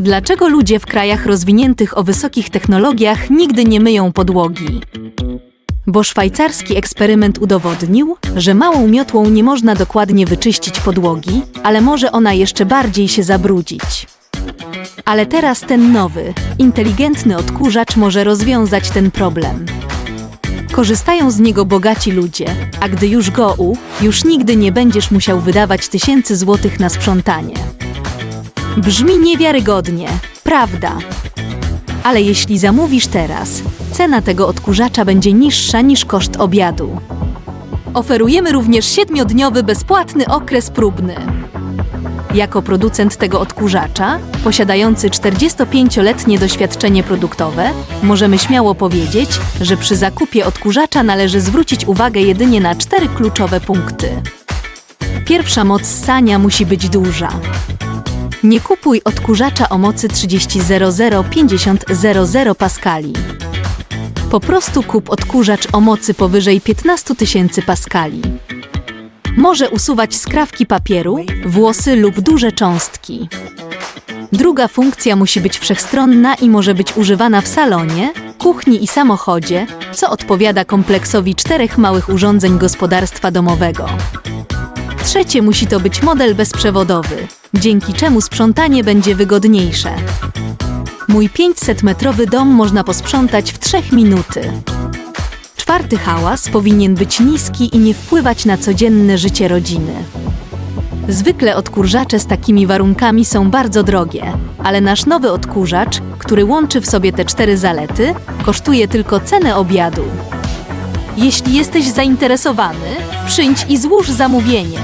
Dlaczego ludzie w krajach rozwiniętych o wysokich technologiach nigdy nie myją podłogi? Bo szwajcarski eksperyment udowodnił, że małą miotłą nie można dokładnie wyczyścić podłogi, ale może ona jeszcze bardziej się zabrudzić. Ale teraz ten nowy, inteligentny odkurzacz może rozwiązać ten problem. Korzystają z niego bogaci ludzie, a gdy już go u, już nigdy nie będziesz musiał wydawać tysięcy złotych na sprzątanie. Brzmi niewiarygodnie, prawda? Ale jeśli zamówisz teraz, cena tego odkurzacza będzie niższa niż koszt obiadu. Oferujemy również 7-dniowy bezpłatny okres próbny. Jako producent tego odkurzacza, posiadający 45-letnie doświadczenie produktowe, możemy śmiało powiedzieć, że przy zakupie odkurzacza należy zwrócić uwagę jedynie na cztery kluczowe punkty. Pierwsza moc ssania musi być duża. Nie kupuj odkurzacza o mocy 3000-5000 paskali. Po prostu kup odkurzacz o mocy powyżej 15 tysięcy paskali. Może usuwać skrawki papieru, włosy lub duże cząstki. Druga funkcja musi być wszechstronna i może być używana w salonie, kuchni i samochodzie, co odpowiada kompleksowi czterech małych urządzeń gospodarstwa domowego. Trzecie musi to być model bezprzewodowy, dzięki czemu sprzątanie będzie wygodniejsze. Mój 500-metrowy dom można posprzątać w 3 minuty. Czwarty hałas powinien być niski i nie wpływać na codzienne życie rodziny. Zwykle odkurzacze z takimi warunkami są bardzo drogie, ale nasz nowy odkurzacz, który łączy w sobie te cztery zalety, kosztuje tylko cenę obiadu. Jeśli jesteś zainteresowany, przyjdź i złóż zamówienie.